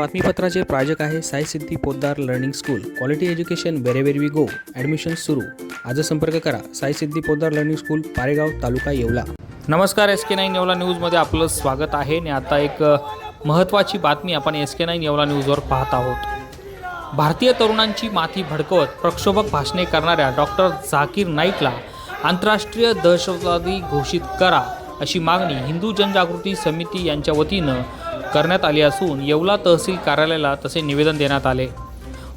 बातमीपत्राचे प्रायोजक आहे Sai Siddhi Poddar learning school. Quality education wherever we go admission सुरू. आज संपर्क करा. Sai Siddhi Poddar learning school Paregaon taluka Yeola. नमस्कार एस के नाईन येवला न्यूजमध्ये आपलं स्वागत आहे. आणि आता एक महत्त्वाची बातमी आपण एस के नाईन येवला न्यूजवर पाहत आहोत. भारतीय तरुणांची माथी भडकवत प्रक्षोभक भाषणे करणाऱ्या डॉक्टर झाकीर नाईकला आंतरराष्ट्रीय दहशतवादी घोषित करा अशी मागणी हिंदू जनजागृती समिती यांच्या वतीनं करण्यात आली असून येवला तहसील कार्यालयाला तसे निवेदन देण्यात आले.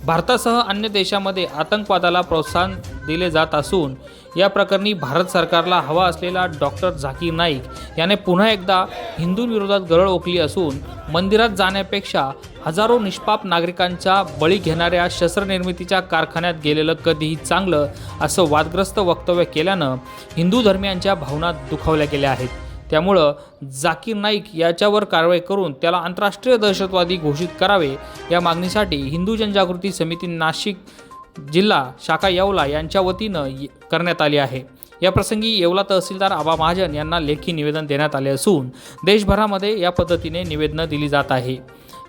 भारतासह अन्य देशामध्ये आतंकवादाला प्रोत्साहन दिले जात असून या प्रकरणी भारत सरकारला हवा असलेला डॉक्टर झाकीर नाईक याने पुन्हा एकदा हिंदूंविरोधात गरळ ओकली असून मंदिरात जाण्यापेक्षा हजारो निष्पाप नागरिकांच्या बळी घेणाऱ्या शस्त्रनिर्मितीच्या कारखान्यात गेलेलं कधीही चांगलं असं वादग्रस्त वक्तव्य केल्यानं हिंदू धर्मियांच्या भावना दुखावल्या गेल्या आहेत. त्यामुळं जाकीर नाईक याच्यावर कारवाई करून त्याला आंतरराष्ट्रीय दहशतवादी घोषित करावे या मागणीसाठी हिंदू जनजागृती समिती नाशिक जिल्हा शाखा येवला यांच्या वतीनं करण्यात आली आहे. या प्रसंगी येवला तहसीलदार आबा महाजन यांना लेखी निवेदन देण्यात आले असून देशभरामध्ये या पद्धतीने निवेदनं दिली जात आहे.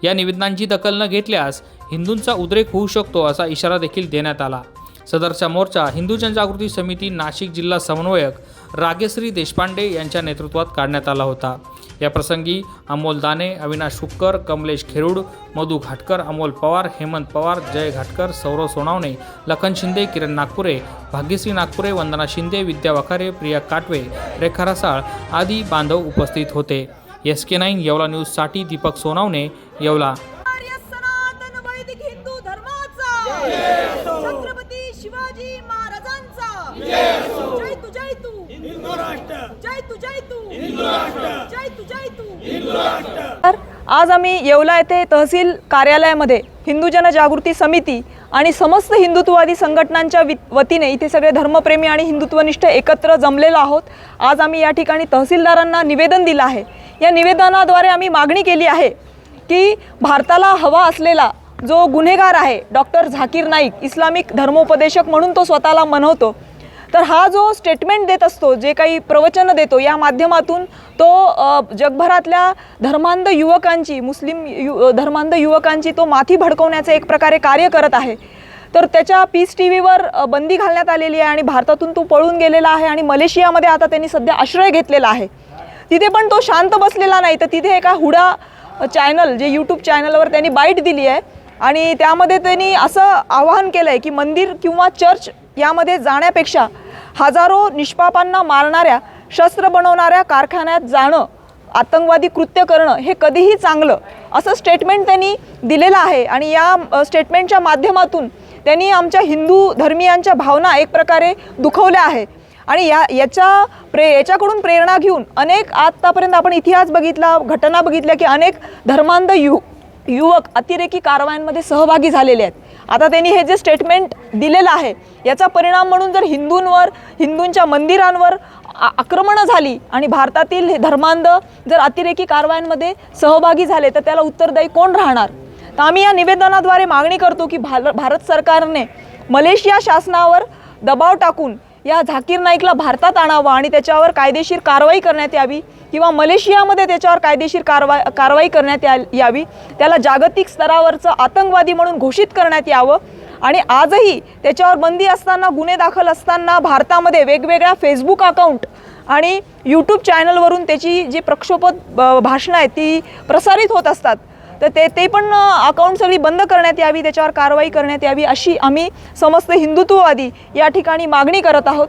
या निवेदनांची दखल न घेतल्यास हिंदूंचा उद्रेक होऊ शकतो असा इशारा देखील देण्यात आला. सदरचा मोर्चा हिंदू जनजागृती समिती नाशिक जिल्हा समन्वयक रागेश्री देशपांडे यांच्या नेतृत्वात काढण्यात आला होता. या प्रसंगी अमोल दाने अविनाश शुक्कर कमलेश खेरुड मधू घाटकर अमोल पवार हेमंत पवार जय घाटकर सौरव सोनावणे लखन शिंदे किरण नागपुरे भाग्यश्री नागपुरे वंदना शिंदे विद्या वखारे प्रिया काटवे रेखा रसाळ आदी बांधव उपस्थित होते. एस के नाईन येवला न्यूजसाठी दीपक सोनावणे येवला. जय तू जय तू. जय तू जय तू. जय तू जय तू. तर आज आम्ही येवला येथे तहसील कार्यालयामध्ये हिंदू जनजागृती समिती आणि समस्त हिंदुत्ववादी संघटनांच्या वि- वतीने इथे सगळे धर्मप्रेमी आणि हिंदुत्वनिष्ठ एकत्र जमलेलो आहोत. आज आम्ही या ठिकाणी तहसीलदारांना निवेदन दिलं आहे. या निवेदनाद्वारे आम्ही मागणी केली आहे की भारताला हवा असलेला जो गुन्हेगार आहे डॉक्टर झाकीर नाईक इस्लामिक धर्मोपदेशक म्हणून तो स्वतःला म्हणवतो तर हा जो स्टेटमेंट देत असतो जे काही प्रवचन देतो या माध्यमातून तो जगभरातल्या धर्मांध युवकांची मुस्लिम यु धर्मांध युवकांची तो माथी भडकवण्याचं एक प्रकारे कार्य करत आहे. तर त्याच्या पीस टी व्हीवर बंदी घालण्यात आलेली आहे आणि भारतातून तो पळून गेलेला आहे आणि मलेशियामध्ये आता त्यांनी सध्या आश्रय घेतलेला आहे. तिथे पण तो शांत बसलेला नाही. तर तिथे एका हुडा चॅनल जे यूट्यूब चॅनलवर त्यांनी बाईट दिली आहे आणि त्यामध्ये त्यांनी असं आवाहन केलं आहे की मंदिर किंवा चर्च यामध्ये जाण्यापेक्षा हजारो निष्पापांना मारणाऱ्या शस्त्र बनवणाऱ्या कारखान्यात जाणं आतंकवादी कृत्य करणं हे कधीही चांगलं असं स्टेटमेंट त्यांनी दिलेलं आहे. आणि या स्टेटमेंटच्या माध्यमातून त्यांनी आमच्या हिंदू धर्मियांच्या भावना एक प्रकारे दुखवल्या आहे आणि या याच्या प्रे याच्याकडून प्रेरणा घेऊन अनेक आत्तापर्यंत आपण इतिहास बघितला घटना बघितल्या की अनेक धर्मांध यु युवक अतिरेकी कारवायांमध्ये सहभागी झालेले आहेत. आता त्यांनी हे जे स्टेटमेंट दिलेलं आहे याचा परिणाम म्हणून जर हिंदूंवर हिंदूंच्या मंदिरांवर आ- आक्रमणं झाली आणि भारतातील हे धर्मांध जर अतिरेकी कारवायांमध्ये सहभागी झाले तर त्याला उत्तरदायी कोण राहणार? तर आम्ही या निवेदनाद्वारे मागणी करतो की भा भारत सरकारने मलेशिया शासनावर दबाव टाकून या झाकीर नाईकला भारतात आणावं आणि त्याच्यावर कायदेशीर कारवाई करण्यात यावी किंवा मलेशियामध्ये त्याच्यावर कायदेशीर कारवा कारवाई करण्यात या यावी. त्याला जागतिक स्तरावरचं आतंकवादी म्हणून घोषित करण्यात यावं. आणि आजही त्याच्यावर बंदी असताना गुन्हे दाखल असताना भारतामध्ये वेगवेगळ्या फेसबुक अकाउंट आणि यूट्यूब चॅनलवरून त्याची जी प्रक्षोभक ब- भाषणं आहेत ती प्रसारित होत असतात. तर ते ते पण अकाउंट सगळी बंद करण्यात यावी त्याच्यावर कारवाई करण्यात यावी अशी आम्ही समस्त हिंदुत्ववादी या ठिकाणी मागणी करत आहोत.